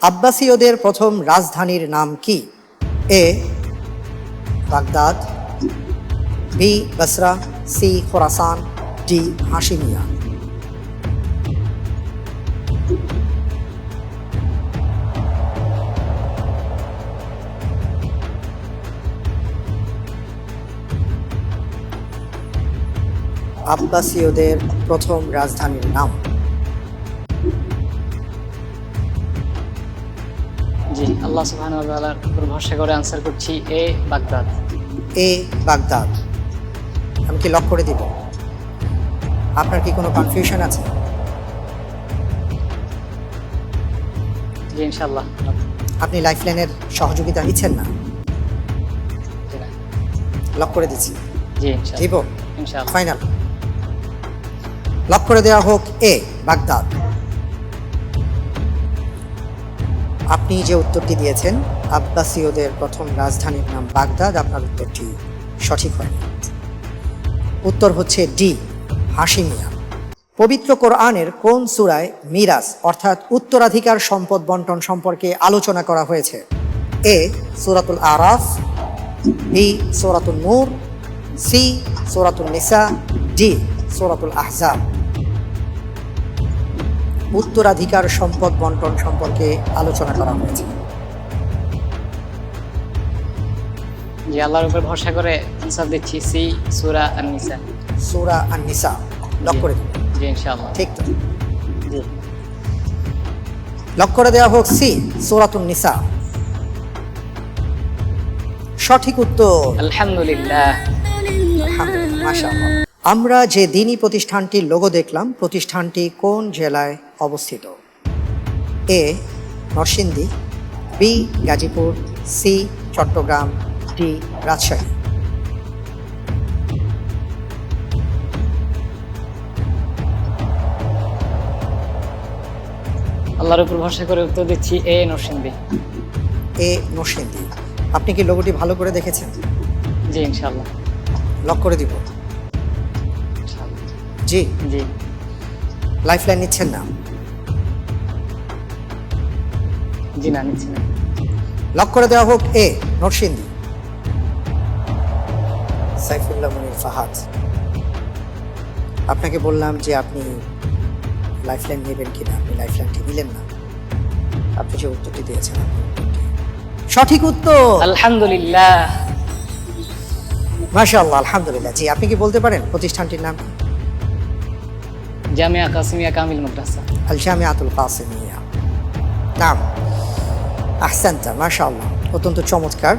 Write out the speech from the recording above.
আব্বাসীয়দের প্রথম রাজধানীর নাম কি? A, Baghdad, B, Basra, C, Khorasan, D Hashimiya আব্বাসীয়দের প্রথম রাজধানীর নাম? আল্লাহ সুবহান উপর ভরসা করে আনসার করছি এ বাগদাদ। এ বাগদাদ। আমি কি লক করে দিব? আপনার কি কোনো কনফিউশন আছে? জি ইনশাল্লাহ আপনি লাইফলাইনের সহযোগিতা নিচ্ছেন না? লক করে দিচ্ছি। জি দিব? ফাইনাল লক করে দেওয়া হোক এ বাগদাদ। আপনি যে উত্তরটি দিয়েছেন, আব্বাসীয়দের প্রথম রাজধানীর নাম বাগদাদ, আপনার উত্তরটি সঠিক হয়নি উত্তর হচ্ছে ডি হাসিমিয়া পবিত্র কোরআনের কোন সূরায় মিরাজ, অর্থাৎ উত্তরাধিকার সম্পদ বন্টন সম্পর্কে আলোচনা করা হয়েছে? এ, সূরাতুল আরাফ, বি সূরাতুল নূর, সি সূরাতুল নিসা, ডি, সূরাতুল আহজাব। উত্তরাধিকার সম্পদ বন্টন সম্পর্কে আলোচনা করা হয়েছে। জি আল্লাহর উপর ভরসা করে আনসার দিচ্ছি। সি সুরা সূরা লক করে দিন জি ইনশাল্লাহ ঠিক তো? জি। লক করে দেওয়া হোক সি সূরাতুন নিসা সঠিক উত্তর। আলহামদুলিল্লাহ। আলহামদুলিল্লাহ, মাশাআল্লাহ। আমরা যে দিনই প্রতিষ্ঠানটির লোগো দেখলাম প্রতিষ্ঠানটি কোন জেলায় অবস্থিত। A Narsingdi B Gazipur C Chattogram D Rajshahi. আল্লাহর উপর ভরসা করে উত্তর দিচ্ছি এ নরসিংদী। এ নরসিংদী। আপনি কি লোগোটি ভালো করে দেখেছেন? জি ইনশাল্লাহ লক করে দিব। জি। জি। লাইফ লাইন নিচ্ছেন না? জি না নিচ্ছি না। লক করে দেওয়া হোক এ নরসিংদী সাইফুল্লাহ মনির ফাহাদ। আপনাকে বললাম যে আপনি লাইফলাইন নেবেন কিনা আপনি লাইফলাইনটি নিলেন না। আপনি যে উত্তরটি দিয়েছেন সঠিক উত্তর। আলহামদুলিল্লাহ। মাশাআল্লাহ আলহামদুলিল্লাহ। জি আপনি কি বলতে পারেন প্রতিষ্ঠানটির নাম কি? জামিয়া কাসিমিয়া কামিল মাদ্রাসা আল জামিয়াতুল কাসিমিয়া নাম আহসানতা মাশাআল্লাহ অত্যন্ত চমৎকার